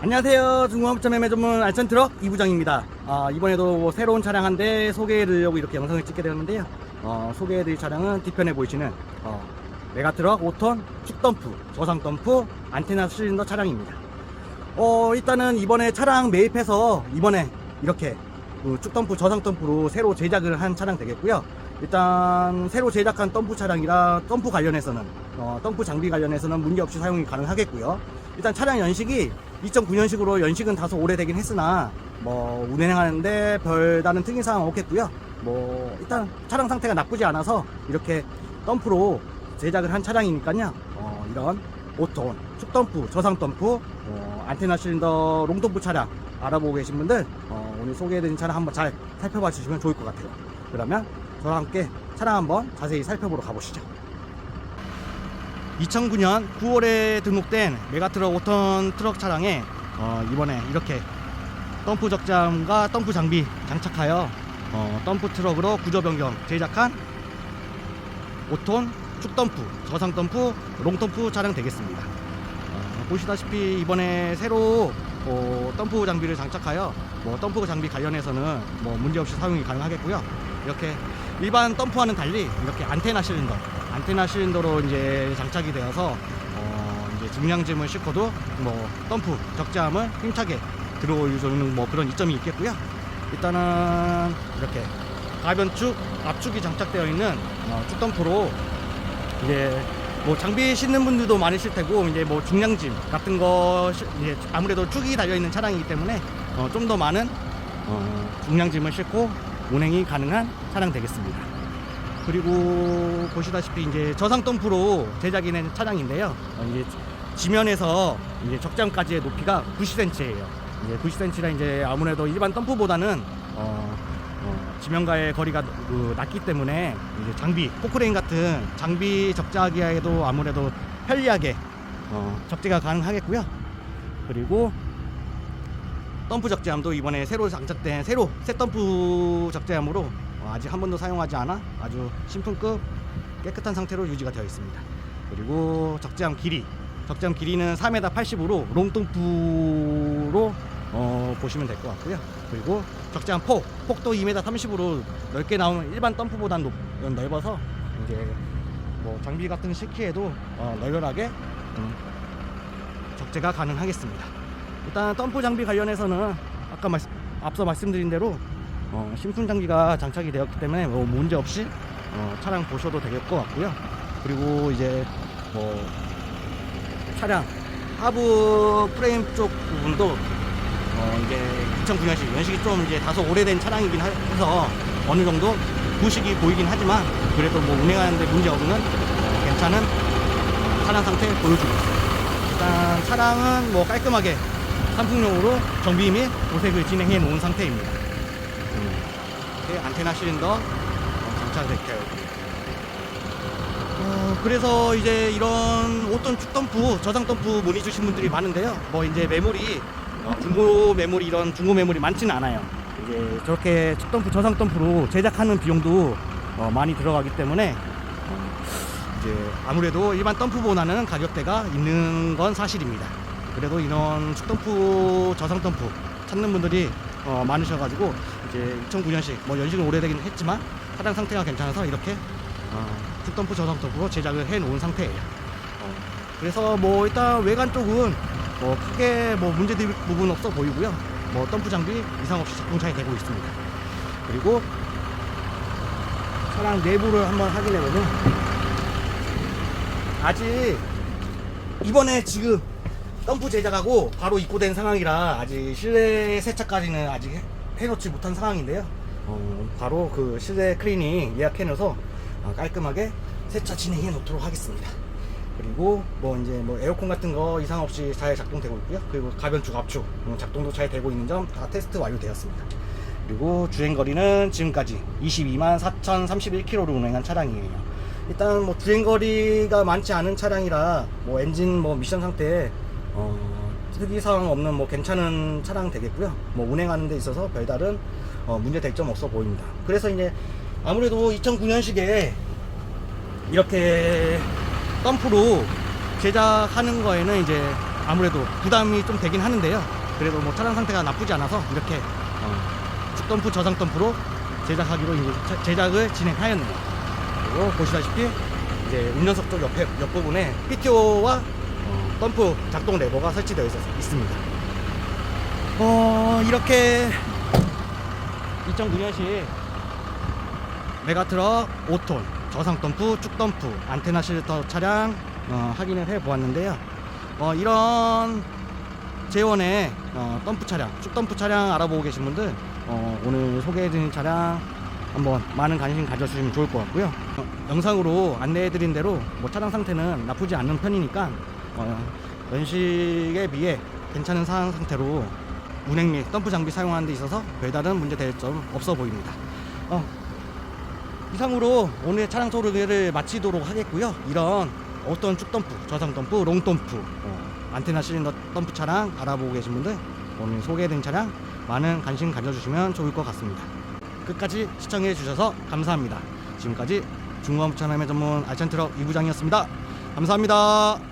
안녕하세요. 중공업자 매매 전문 알천트럭 이부장입니다. 아, 이번에도 새로운 차량 한 대 소개해드리려고 이렇게 영상을 찍게 되었는데요. 어, 소개해드릴 차량은 뒤편에 보이시는 어, 메가트럭 5톤 축덤프, 저상덤프, 안테나 실린더 차량입니다. 어, 일단은 이번에 차량 매입해서 이번에 이렇게 그 축덤프, 저상덤프로 새로 제작을 한 차량 되겠고요. 일단 새로 제작한 덤프 차량이라 덤프 관련해서는 어, 덤프 장비 관련해서는 문제 없이 사용이 가능하겠고요. 일단 차량 연식이 2009년식으로 연식은 다소 오래되긴 했으나 뭐 운행하는데 별다른 특이 사항 없겠고요. 뭐 일단 차량 상태가 나쁘지 않아서 이렇게 덤프로 제작을 한 차량이니까요. 어, 이런 5톤 축덤프, 저상덤프, 어, 안테나 실린더 롱덤프 차량 알아보고 계신 분들 어, 오늘 소개해드린 차량 한번 잘 살펴봐 주시면 좋을 것 같아요. 그러면 저와 함께 차량 한번 자세히 살펴보러 가보시죠. 2009년 9월에 등록된 메가트럭 5톤 트럭 차량에 어, 이번에 이렇게 덤프 적장과 덤프 장비 장착하여 어, 덤프 트럭으로 구조 변경 제작한 5톤 축덤프, 저상 덤프, 롱 덤프 차량 되겠습니다. 어, 보시다시피 이번에 새로 어, 덤프 장비를 장착하여 뭐 덤프 장비 관련해서는 뭐 문제없이 사용이 가능하겠고요. 이렇게 일반 덤프와는 달리 이렇게 안테나 실린더, 안테나 실린더로 이제 장착이 되어서 어, 이제 중량짐을 싣고도 뭐 덤프 적재함을 힘차게 들어올 수 있는 뭐 그런 이점이 있겠고요. 일단은 이렇게 가변축, 압축이 장착되어 있는 어, 축덤프로 이제 뭐 장비 싣는 분들도 많으실 테고 이제 뭐 중량짐 같은 거 시- 이제 아무래도 축이 달려 있는 차량이기 때문에 어, 좀 더 많은 어, 중량짐을 싣고 운행이 가능한 차량 되겠습니다. 그리고 보시다시피 이제 저상 덤프로 제작이 된 차량인데요. 어, 이제 지면에서 이제 적장까지의 높이가 90cm예요. 이제 90cm라 이제 아무래도 일반 덤프보다는 어, 어, 지면과의 거리가 그, 낮기 때문에 이제 장비, 포크레인 같은 장비 적재하기에도 아무래도 편리하게 어, 적재가 가능하겠고요. 그리고 덤프 적재함도 이번에 새로 장착된 새로 새 덤프 적재함으로 어, 아직 한 번도 사용하지 않아 아주 신품급 깨끗한 상태로 유지가 되어 있습니다. 그리고 적재함 길이 적재함 길이는 4m 80으로 롱덤프로 어, 보시면 될 것 같고요. 그리고 적재함 폭 폭도 2m 30으로 넓게 나오는 일반 덤프보다 높, 넓어서 이제 뭐 장비 같은 시키에도 어, 널널하게 음, 적재가 가능하겠습니다. 일단 덤프 장비 관련해서는 아까 말씀, 앞서 말씀드린 대로 어, 신품 장비가 장착이 되었기 때문에 뭐 문제 없이 어, 차량 보셔도 될 것 같고요. 그리고 이제 뭐 차량 하부 프레임 쪽 부분도 어, 이제 2009년식 연식이 좀 이제 다소 오래된 차량이긴 하- 해서 어느 정도 부식이 보이긴 하지만 그래도 뭐 운행하는데 문제 없는 어, 괜찮은 차량 상태 보여주고 있습니다. 일단 차량은 뭐 깔끔하게 산풍용으로 정비 및 도색을 진행해 놓은 상태입니다. 음, 안테나 실린더 어, 장착되어 어, 그래서 이제 이런 5톤 축덤프, 저장 덤프 문의 주신 분들이 많은데요. 뭐 이제 메모리, 어, 중고 메모리 이런 중고 메모리 많지는 않아요. 이제 저렇게 축덤프, 저장 덤프로 제작하는 비용도 어, 많이 들어가기 때문에 어, 이제 아무래도 일반 덤프보다는 가격대가 있는 건 사실입니다. 그래도 이런 축덤프, 저장 덤프 찾는 분들이 어, 많으셔가지고 이제 2009년식 뭐 연식은 오래되긴 했지만 차량 상태가 괜찮아서 이렇게 어, 축덤프 저장 덤프로 제작을 해 놓은 상태예요. 어, 그래서 뭐 일단 외관 쪽은 뭐 크게 뭐 문제될 부분 없어 보이고요. 뭐 덤프 장비 이상 없이 작동 잘 되고 있습니다. 그리고 차량 내부를 한번 확인해 보면 아직 이번에 지금 덤프 제작하고 바로 입고된 상황이라 아직 실내 세차까지는 아직 해- 해놓지 못한 상황인데요. 어, 바로 그 실내 클리닝 예약해놔서 어, 깔끔하게 세차 진행해 놓도록 하겠습니다. 그리고 뭐 이제 뭐 에어컨 같은 거 이상 없이 잘 작동되고 있고요. 그리고 가변축 압축 음, 작동도 잘 되고 있는 점 다 테스트 완료되었습니다. 그리고 주행 거리는 지금까지 22만 4,031km를 운행한 차량이에요. 일단 뭐 주행 거리가 많지 않은 차량이라 뭐 엔진 뭐 미션 상태에 어, 특이사항 없는 뭐 괜찮은 차량 되겠고요. 뭐 운행하는 데 있어서 별다른 어, 문제 될 점 없어 보입니다. 그래서 이제 아무래도 2009년식에 이렇게 덤프로 제작하는 거에는 이제 아무래도 부담이 좀 되긴 하는데요. 그래도 뭐 차량 상태가 나쁘지 않아서 이렇게 어, 축덤프 저장 덤프로 제작하기로 이제 자- 제작을 진행하였네요. 그리고 보시다시피 이제 운전석 쪽 옆에 옆 부분에 PTO와 어, 덤프 작동 레버가 설치되어 있어서 있습니다. 어 이렇게 2009년식 메가트럭 5톤 저상 덤프 쭉 덤프 안테나 실터 차량 어, 확인을 해 보았는데요. 어, 이런 제원의 어, 덤프 차량 쭉 덤프 차량 알아보고 계신 분들 어, 오늘 소개해드린 차량 한번 많은 관심 가져주시면 좋을 것 같고요. 어, 영상으로 안내해드린 대로 뭐 차량 상태는 나쁘지 않은 편이니까 어, 연식에 비해 괜찮은 상태로 운행 및 덤프 장비 사용하는 데 있어서 별다른 문제 될 점 없어 보입니다. 어, 이상으로 오늘 차량 소개를 마치도록 하겠고요. 이런 어떤 쭉 덤프, 저상 덤프, 롱 덤프, 어, 안테나 실린더 덤프 차량 알아보고 계신 분들 오늘 소개해드린 차량 많은 관심 가져주시면 좋을 것 같습니다. 끝까지 시청해 주셔서 감사합니다. 지금까지 중고함 차량의 전문 알찬트럭 이부장이었습니다. 감사합니다.